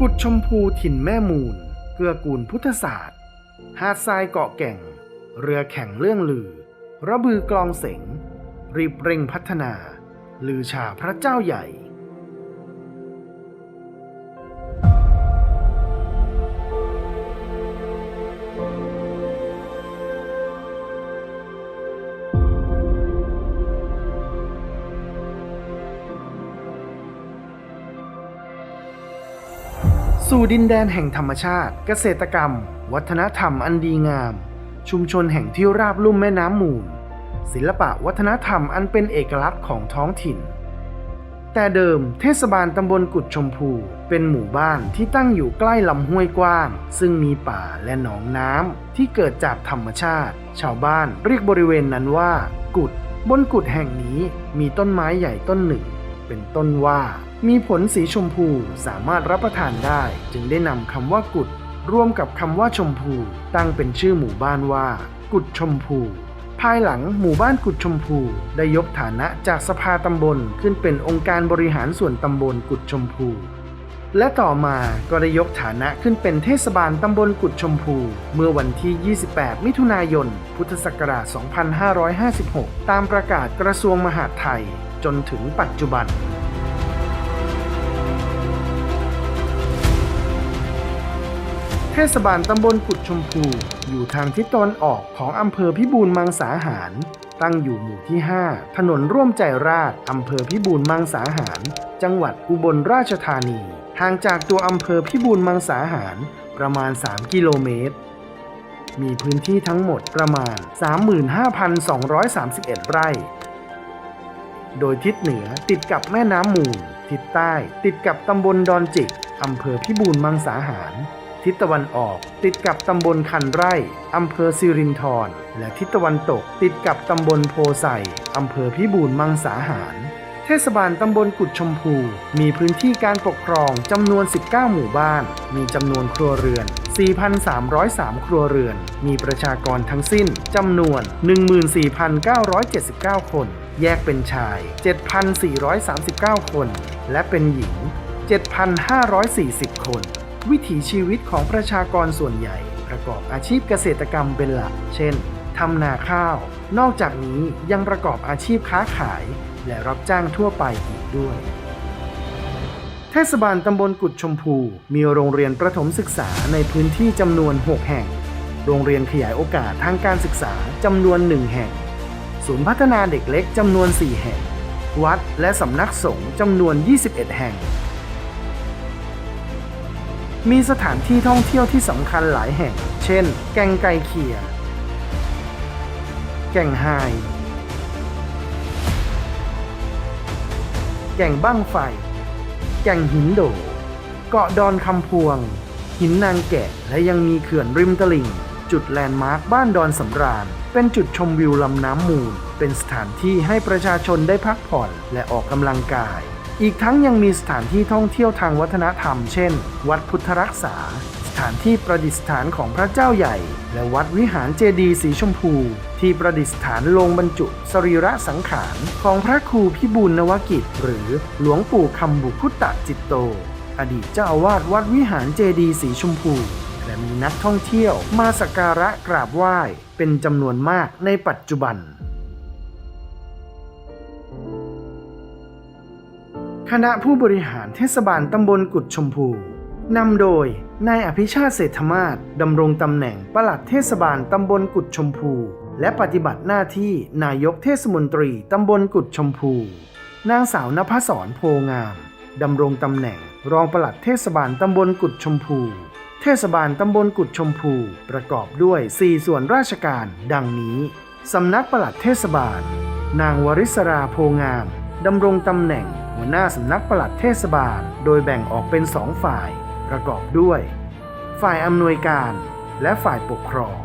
กุดชมพูถิ่นแม่มูล เกื้อกูลพุทธศาสตร์ หาดทรายเกาะแก่ง เรือแข่งเรื่องลือ ระบือกลองเสง รีบเร่งพัฒนา ลือชาพระเจ้าใหญ่ สู่ดินแดนแห่งธรรมชาติ เกษตรกรรม วัฒนธรรมอันดีงาม ชุมชนแห่งที่ราบลุ่มแม่น้ำมูล ศิลปะวัฒนธรรมอันเป็นเอกลักษณ์ของท้องถิ่น แต่เดิมเทศบาลตำบลกุดชมพู เป็นหมู่บ้านที่ตั้งอยู่ใกล้ลำห้วยกว้าง ซึ่งมีป่าและหนองน้ำที่เกิดจากธรรมชาติ ชาวบ้านเรียกบริเวณนั้นว่า กุด บนกุดแห่งนี้มีต้นไม้ใหญ่ต้นหนึ่ง เป็นต้นว่า มีผลสีชมพูสามารถรับประทานได้ จึงได้นำคำว่ากุดร่วมกับคำว่าชมพู ตั้งเป็นชื่อหมู่บ้านว่า กุดชมพู ภายหลังหมู่บ้านกุดชมพู ได้ยกฐานะจากสภาตำบลขึ้นเป็นองค์การบริหารส่วนตำบลกุดชมพู และต่อมาก็ได้ยกฐานะขึ้นเป็นเทศบาลตำบลกุดชมพู เมื่อวันที่ 28 มิถุนายน พุทธศักราช 2556 ตามประกาศกระทรวงมหาดไทย จนถึงปัจจุบัน เทศบาลตำบลกุดชมพู อยู่ทางทิศตะวันออกของอำเภอพิบูลมังสาหาร ตั้งอยู่หมู่ที่ 5 ถนนร่วมใจราชอำเภอพิบูลมังสาหาร จังหวัดอุบลราชธานี ห่างจากตัวอำเภอพิบูลมังสาหารประมาณ 3 กิโลเมตรมีพื้นที่ทั้งหมดประมาณ 35,231 ไร่ โดยทิศเหนือติดกับแม่น้ำมูล ทิศใต้ติดกับตำบลดอนจิกอำเภอพิบูลมังสาหาร ทิศตะวันออกติดกับตำบลคันไร่อำเภอสิรินธรและทิศตะวันตกติดกับตำบลโพไซอำเภอพิบูลมังสาหาร เทศบาลตำบลกุดชมพู มีพื้นที่การปกครองจำนวน 19 หมู่บ้าน มีจำนวนครัวเรือน 4,303 ครัวเรือน มีประชากรทั้งสิ้นจำนวน 14,979 คน แยกเป็นชาย 7,439 คน และเป็นหญิง 7,540 คน วิถีชีวิตของประชากรส่วนใหญ่ ประกอบอาชีพเกษตรกรรมเป็นหลัก เช่น ทำนาข้าว นอกจากนี้ยังประกอบอาชีพค้าขาย และรับจ้างทั่วไปอีกด้วย เทศบาลตำบลกุดชมพู มีโรงเรียนประถมศึกษาในพื้นที่จำนวน 6 แห่ง โรงเรียนขยายโอกาสทางการศึกษาจำนวน 1 แห่ง ศูนย์พัฒนาเด็กเล็กจำนวน 4 แห่ง วัดและสำนักสงฆ์จำนวน 21 แห่ง มีสถานที่ท่องเที่ยวที่สำคัญหลายแห่ง เช่น แก่งไก่เขีย แก่งไฮแก่งบ้างไฟ แก่งหินโด เกาะดอนคำพวง หินนางแกะ และยังมีเขื่อนริมตลิ่ง จุดแลนด์มาร์คบ้านดอนสำราญ เป็นจุดชมวิวลำน้ำมูล เป็นสถานที่ให้ประชาชนได้พักผ่อนและออกกำลังกาย อีกทั้งยังมีสถานที่ท่องเที่ยวทางวัฒนธรรม เช่น วัดพุทธรักษา สถานที่ประดิษฐานของพระเจ้าใหญ่ และวัดวิหารเจดีย์สีชมพู ที่ประดิษฐานลงบรรจุสรีระสังขารของพระครูพิบูลนวกิจ หรือหลวงปู่คำบุพุตตจิตโต อดีตเจ้าอาวาสวัดวิหารเจดีย์สีชมพู มีนักท่องเที่ยวมาสักการะกราบไหว้เป็นจำนวนมากในปัจจุบันคณะผู้บริหารเทศบาลตำบลกุดชมพูนำโดยนายอภิชาติเศรษฐมาศดำรงตำแหน่งปลัดเทศบาลตำบลกุดชมพู และปฏิบัติหน้าที่นายกเทศมนตรีตำบลกุดชมพู นางสาวนภศรโพงามดำรงตำแหน่งรองปลัดเทศบาลตำบลกุดชมพู เทศบาลตำบลกุดชมพู ประกอบด้วย 4 ส่วนราชการ ดังนี้ สำนักปลัดเทศบาล นางวริศราโพงามดำรงตำแหน่ง หัวหน้าสำนักปลัดเทศบาล โดยแบ่งออกเป็นสองฝ่าย ประกอบด้วย ฝ่ายอำนวยการ และฝ่ายปกครอง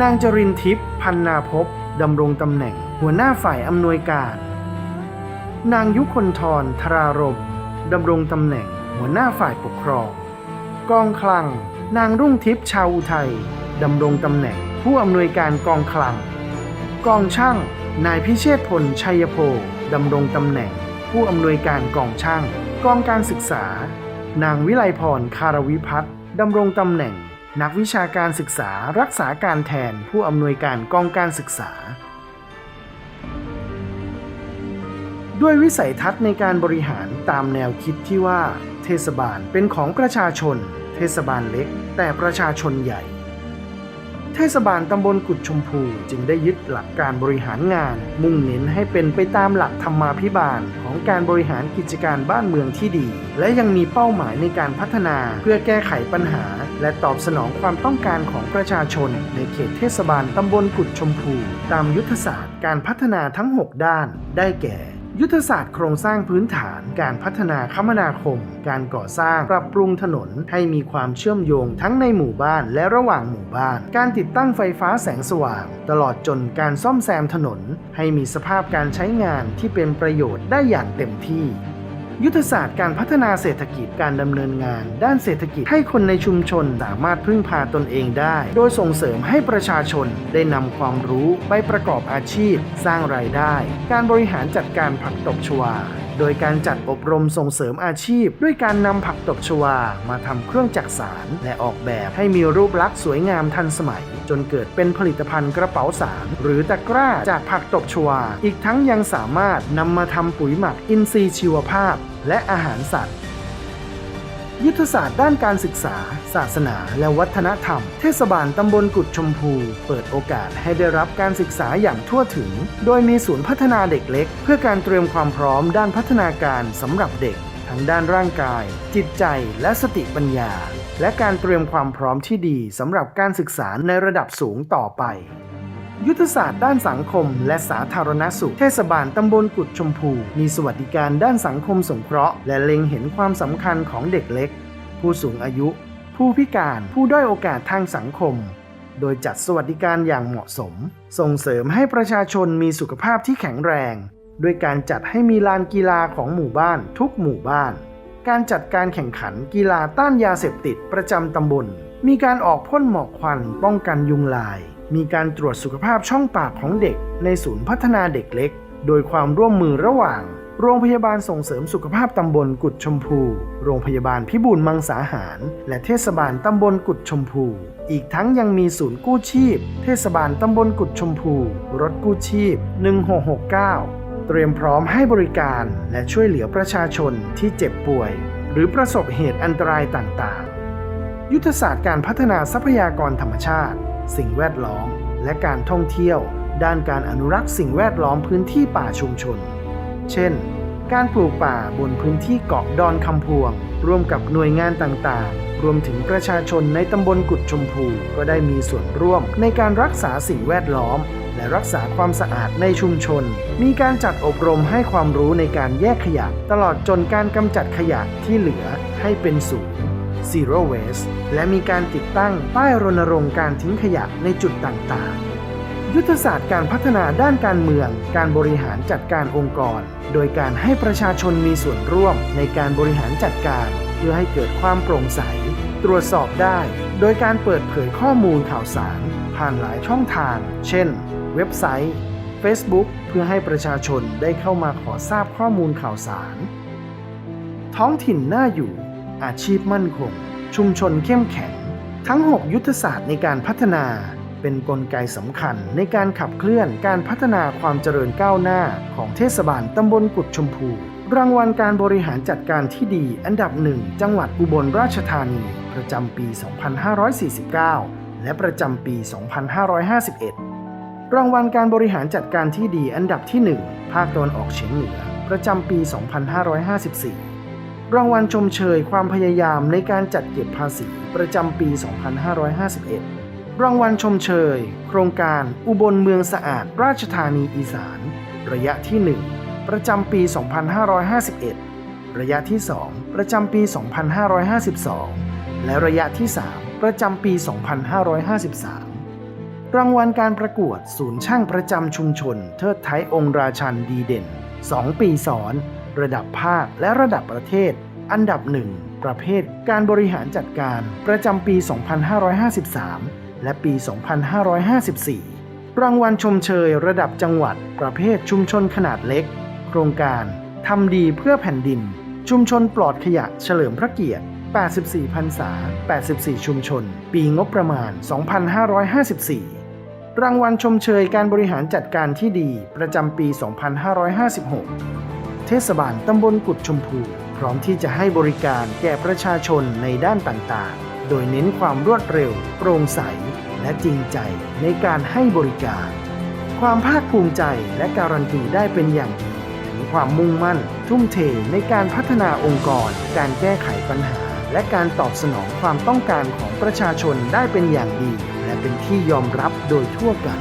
นางจรินทิพย์พันนาภพดำรงตำแหน่ง หัวหน้าฝ่ายอำนวยการ นางยุคนทรธรารมดำรงตำแหน่ง หัวหน้าฝ่ายปกครอง กองคลัง นางรุ่งทิพย์ชาวอุทัยดำรงตำแหน่งผู้อำนวยการกองคลัง กองช่าง นายพิเชษพลชัยโพดำรงตำแหน่ง ผู้อำนวยการกองช่าง กองการศึกษา นางวิไลพรคารวิพัฒน์ดำรงตำแหน่ง นักวิชาการศึกษารักษาการแทนผู้อำนวยการกองการศึกษา ด้วยวิสัยทัศน์ในการบริหารตามแนวคิดที่ว่า เทศบาลเป็นของประชาชน ทศบาลเล็ก แต่ประชาชนใหญ่ เทศบาลตำบลกุดชมพูจึงได้ยึดหลักการบริหารงาน มุ่งเน้นให้เป็นไปตามหลักธรรมาภิบาล ของการบริหารกิจการบ้านเมืองที่ดี และยังมีเป้าหมายในการพัฒนาเพื่อแก้ไขปัญหา และตอบสนองความต้องการของประชาชน ในเขตเทศบาลตำบลกุดชมพู ตามยุทธศาสตร์การพัฒนาทั้ง 6 ด้าน ได้แก่ ยุทธศาสตร์โครงสร้างพื้นฐาน การพัฒนาคมนาคม การก่อสร้างปรับปรุงถนนให้มีความเชื่อมโยงทั้งในหมู่บ้านและระหว่างหมู่บ้าน การติดตั้งไฟฟ้าแสงสว่าง ตลอดจนการซ่อมแซมถนน ให้มีสภาพการใช้งานที่เป็นประโยชน์ได้อย่างเต็มที่ ยุทธศาสตร์การพัฒนาเศรษฐกิจการดำเนินงาน ด้านเศรษฐกิจให้คนในชุมชนสามารถพึ่งพาตนเองได้ โดยส่งเสริมให้ประชาชนได้นำความรู้ไปประกอบอาชีพ สร้างรายได้ การบริหารจัดการผักตบชวา โดยการจัดอบรมส่งเสริมอาชีพ ด้วยการนำผักตบชวามาทำเครื่องจักสารและออกแบบให้มีรูปลักษณ์สวยงามทันสมัย จนเกิดเป็นผลิตภัณฑ์กระเป๋าสารหรือตะกร้าจากผักตบชวา อีกทั้งยังสามารถนำมาทำปุ๋ยหมักอินทรีย์ชีวภาพ และอาหารสัตว์ ยุทธศาสตร์ด้านการศึกษา ศาสนา และวัฒนธรรม เทศบาลตำบลกุดชมพู เปิดโอกาสให้ได้รับการศึกษาอย่างทั่วถึง โดยมีศูนย์พัฒนาเด็กเล็ก เพื่อการเตรียมความพร้อมด้านพัฒนาการสำหรับเด็ก ทั้งด้านร่างกาย จิตใจ และสติปัญญา และการเตรียมความพร้อมที่ดีสำหรับการศึกษาในระดับสูงต่อไป ยุทธศาสตร์ด้านสังคม และสาธารณสุข เทศบาลตำบลกุดชมพู มีสวัสดิการด้านสังคมสงเคราะห์ และเล็งเห็นความสำคัญของเด็กเล็ก ผู้สูงอายุ ผู้พิการ ผู้ด้อยโอกาสทางสังคม โดยจัดสวัสดิการอย่างเหมาะสม ส่งเสริมให้ประชาชนมีสุขภาพที่แข็งแรง ด้วยการจัดให้มีลานกีฬาของหมู่บ้านทุกหมู่บ้าน การจัดการแข่งขันกีฬาต้านยาเสพติดประจำตำบล มีการออกพ่นหมอกควันป้องกันยุงลาย มีการตรวจสุขภาพช่องปากของเด็กในศูนย์พัฒนาเด็กเล็ก โดยความร่วมมือระหว่าง โรงพยาบาลส่งเสริมสุขภาพตำบลกุดชมพู โรงพยาบาลพิบูลมังสาหาร และเทศบาลตำบลกุดชมพู อีกทั้งยังมีศูนย์กู้ชีพ เทศบาลตำบลกุดชมพู รถกู้ชีพ 1669 เตรียมพร้อมให้บริการและช่วยเหลือประชาชนที่เจ็บป่วย หรือประสบเหตุอันตรายต่างๆ ยุทธศาสตร์การพัฒนาทรัพยากรธรรมชาติ สิ่งแวดล้อม และการท่องเที่ยว ด้านการอนุรักษ์สิ่งแวดล้อมพื้นที่ป่าชุมชน เช่น การปลูกป่าบนพื้นที่เกาะดอนคำพวง ร่วมกับหน่วยงานต่างๆ รวมถึงประชาชนในตำบลกุดชมพู ก็ได้มีส่วนร่วมในการรักษาสิ่งแวดล้อม และรักษาความสะอาดในชุมชน มีการจัดอบรมให้ความรู้ในการแยกขยะ ตลอดจนการกำจัดขยะที่เหลือให้เป็นศูนย์ Zero Waste และมีการติดตั้งป้ายรณรงค์การทิ้งขยะในจุดต่างๆ ยุทธศาสตร์การพัฒนาด้านการเมือง การบริหารจัดการองค์กร โดยการให้ประชาชนมีส่วนร่วมในการบริหารจัดการ เพื่อให้เกิดความโปร่งใส ตรวจสอบได้ โดยการเปิดเผยข้อมูลข่าวสาร ผ่านหลายช่องทาง เช่น เว็บไซต์ Facebook เพื่อให้ประชาชนได้เข้ามาขอทราบข้อมูลข่าวสาร ท้องถิ่นน่าอยู่ อาชีพมั่นคง ชุมชนเข้มแข็ง ทั้ง 6 ยุทธศาสตร์ในการพัฒนาเป็นนกลไกสำคัญในการขับเคลื่อนการพัฒนาความเจริญก้าวหน้าของเทศบาลตำบลกุดชมพู รางวัลการบริหารจัดการที่ดีอันดับหนึ่งจังหวัดอุบลราชธานี ประจำปี 2549 และประจำปี 2551 รางวัลการบริหารจัดการที่ดีอันดับที่ 1 ภาคตะวันออกเฉียงเหนือ ประจำปี 2554 รางวัลชมเชยความพยายามในการจัดเก็บภาษีประจำปี 2551 รางวัลชมเชย โครงการอุบลเมืองสะอาดราชธานีอีสาน ระยะที่ 1 ประจำปี 2551 ระยะที่ 2 ประจำปี 2552 และระยะที่ 3 ประจำปี 2553 รางวัลการประกวดศูนย์ช่างประจำชุมชน เทิดไทยองค์ราชันดีเด่น 2 ปีซ้อน ระดับภาคและระดับประเทศ อันดับหนึ่งประเภทการบริหารจัดการประจำปี 2553 และปี 2554 รางวัลชมเชยระดับจังหวัด ประเภทชุมชนขนาดเล็ก โครงการทำดีเพื่อแผ่นดิน ชุมชนปลอดขยะเฉลิมพระเกียรติ 84พรรษา 84 ชุมชน ปีงบประมาณ 2554 รางวัลชมเชยการบริหารจัดการที่ดีประจำปี 2556 เทศบาลตำบลกุดชมพู พร้อมที่จะให้บริการแก่ประชาชนในด้านต่างๆ โดยเน้นความรวดเร็ว โปร่งใส และจริงใจในการให้บริการ ความภาคภูมิใจและการันตีได้เป็นอย่างดีถึงความมุ่งมั่น ทุ่มเทในการพัฒนาองค์กร การแก้ไขปัญหา และการตอบสนองความต้องการของประชาชนได้เป็นอย่างดี และเป็นที่ยอมรับโดยทั่วกัน